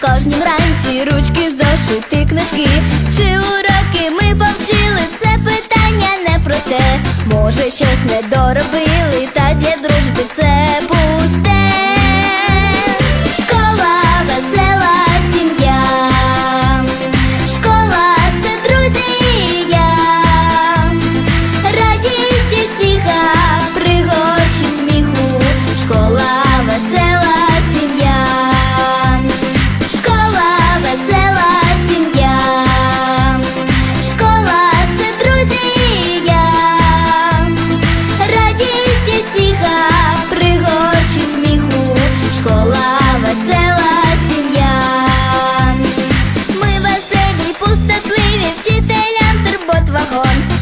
кожній ранці ручки, зошити, книжки. Чи уроки ми повчили? Це питання не про те. Може, щось не доробили,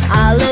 I love